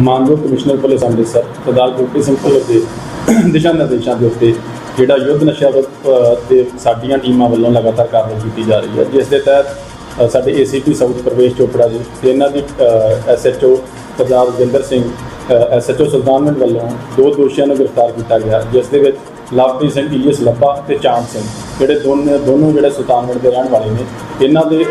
ਮਾਨਯੋਗ commissioner police Amritsar Sardar Gurpreet Singh Bhullar ਦੇ ਦਿਸ਼ਾ ਨਿਰਦੇਸ਼ਾਂ ਦੇ ਉੱਤੇ ਜਿਹੜਾ ਯੁੱਧ ਨਸ਼ਾ ਤੇ ਸਾਡੀਆਂ ਟੀਮਾਂ ਵੱਲੋਂ ਲਗਾਤਾਰ ਕਾਰਵਾਈ ਕੀਤੀ ਜਾ ਰਹੀ ਹੈ ਜਿਸ ਦੇ ਤਹਿਤ ਅ, ਸਾਡੇ ਏਸੀਪੀ ਸਾਊਥ ਪ੍ਰਵੇਸ਼ ਚੋਪੜਾ ਜੀ ਤੇ ਇਹਨਾਂ ਦੀ ਐਸਐਚਓ ਸਰਦਾਰ ਰਜਿੰਦਰ ਸਿੰਘ ਐਸਐਚਓ ਸੁਲਤਾਨਵਿੰਦ ਵੱਲੋਂ ਦੋ ਦੋਸ਼ੀਆਂ ਨੂੰ ਗ੍ਰਿਫਤਾਰ ਕੀਤਾ ਗਿਆ, ਜਿਸ ਦੇ ਵਿੱਚ ਲਵਪ੍ਰੀਤ ਸਿੰਘ ਇਲੀਅਸ ਲੱਭਾ ਤੇ ਚਾਂਦ ਸਿੰਘ, ਜਿਹੜੇ ਦੋਨੇ ਦੋਨੋਂ ਜਿਹੜੇ ਸੁਲਤਾਨਵਿੰਦ ਦੇ ਰਹਿਣ ਵਾਲੇ ਨੇ, ਇਹਨਾਂ ਦੇ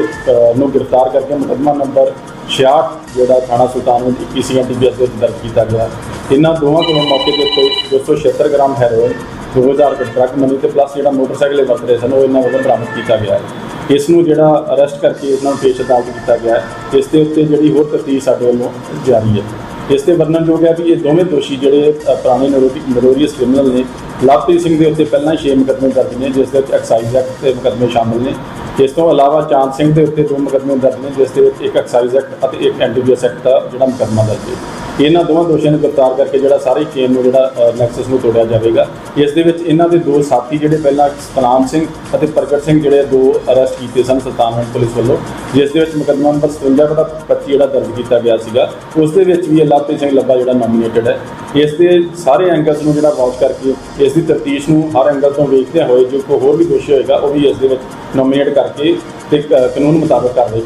ਨੂੰ ਗ੍ਰਿਫਤਾਰ ਕਰਕੇ ਮੁਕੱਦਮਾ ਨੰਬਰ 66 ਜਿਹੜਾ ਥਾਣਾ ਸੁਲਤਾਨਵਿੰਦ 21 ਸੀਐਨਟੀਬੀਐਸ ਦੇ ਵਿੱਚ ਦਰਜ ਕੀਤਾ ਗਿਆ। ਇਹਨਾਂ ਦੋਵਾਂ ਕੋਲੋਂ ਮੌਕੇ ਦੇ ਉੱਤੇ 276 ਗ੍ਰਾਮ ਹੈਰੋਇਨ 2000 ਰੁਪਏ ਟਰੱਕ ਮਨੀ ਤੇ ਪਲੱਸ ਜਿਹੜਾ ਮੋਟਰਸਾਈਕਲ ਇਹ ਵਰਤ ਰਹੇ ਸਨ, ਉਹ ਇਹਨਾਂ ਵੱਲੋਂ ਬਰਾਮਦ ਕੀਤਾ ਗਿਆ। ਹੈ ਇਸ ਨੂੰ ਜਿਹੜਾ ਅਰੈਸਟ ਕਰਕੇ ਇਹਨਾਂ ਨੂੰ ਪੇਸ਼ ਅਦਾਲਤ ਕੀਤਾ ਗਿਆ। ਹੈ ਇਸ ਦੇ ਉੱਤੇ ਜਿਹੜੀ ਹੋਰ ਤਫਤੀਸ਼ ਸਾਡੇ ਵੱਲੋਂ ਜਾਰੀ ਹੈ। ਇਸ ਤੇ ਵਰਣਨਯੋਗ ਹੈ ਵੀ ਇਹ ਦੋਵੇਂ ਦੋਸ਼ੀ ਜਿਹੜੇ ਅ, ਪੁਰਾਣੇ ਨਰੋਰੀਅਸ ਕ੍ਰਿਮੀਨਲ ਨੇ ਲਵਪ੍ਰੀਤ ਸਿੰਘ ਦੇ ਉੱਤੇ ਪਹਿਲਾਂ ਹੀ 6 ਮੁਕੱਦਮੇ ਦਰਜ ਨੇ ਜਿਸ ਦੇ ਵਿੱਚ ਐਕਸਾਈਜ਼ ਐਕਟ ਦੇ ਮੁਕੱਦਮੇ ਸ਼ਾਮਲ ਨੇ। ਇਸ ਤੋਂ ਇਲਾਵਾ ਚਾਂਦ ਸਿੰਘ ਦੇ ਉੱਤੇ ਦੋ ਮੁਕੱਦਮੇ ਦਰਜ ਨੇ ਜਿਸ ਦੇ ਵਿੱਚ ਇੱਕ ਐਕਸਾਈਜ਼ ਐਕਟ ਅਤੇ ਇੱਕ ਐਨਡੀਪੀਐਸ ਐਕਟ ਦਾ ਜਿਹੜਾ ਮੁਕੱਦਮਾ ਦਰਜ ਹੈ। ਇਹਨਾਂ ਦੋਵਾਂ ਦੋਸ਼ੀਆਂ ਨੂੰ ਗ੍ਰਿਫਤਾਰ ਕਰਕੇ ਜਿਹੜਾ ਸਾਰੀ ਚੇਨ ਨੂੰ ਜਿਹੜਾ ਨੈਕਸਸ ਨੂੰ ਤੋੜਿਆ ਜਾਵੇਗਾ। ਇਸ ਦੇ ਵਿੱਚ ਇਹਨਾਂ ਦੇ ਦੋ ਸਾਥੀ ਜਿਹੜੇ ਪਹਿਲਾਂ ਸਤਨਾਮ ਸਿੰਘ ਅਤੇ ਪ੍ਰਗਟ ਸਿੰਘ ਜਿਹੜੇ ਦੋ ਅਰੈਸਟ ਕੀਤੇ ਸਨ ਸੁਲਤਾਨਵਿੰਡ ਪੁਲਿਸ ਵੱਲੋਂ। ਜਿਸ ਦੇ ਵਿੱਚ ਮੁਕੱਦਮਾ ਨੰਬਰ 57 ਬਟਾ 25 ਜਿਹੜਾ ਦਰਜ ਕੀਤਾ ਗਿਆ ਸੀਗਾ, ਉਸ ਦੇ ਵਿੱਚ ਵੀ ਇਹ ਸਿੰਘ ਲੱਭਾ ਜਿਹੜਾ ਨੋਮੀਨੇਟਡ ਹੈ। ਇਸ ਦੇ ਸਾਰੇ ਐਂਗਲਸ ਨੂੰ ਜਿਹੜਾ ਵਾਚ ਕਰਕੇ, ਇਸ ਦੀ ਤਫਤੀਸ਼ ਨੂੰ ਹਰ ਐਂਗਲ ਤੋਂ ਵੇਖਦੇ ਹੋਏ ਜੋ ਕੋਈ ਹੋਰ ਵੀ ਦੋਸ਼ੀ ਹੋਏਗਾ, ਉਹ ਵੀ ਇਸ ਦੇ ਵਿੱਚ ਨੋਮੀਨੇਟ ਕਰਕੇ ਤੇ ਕ- ਕਾਨੂੰਨ ਮੁਤਾਬਕ ਕਾਰਵਾਈ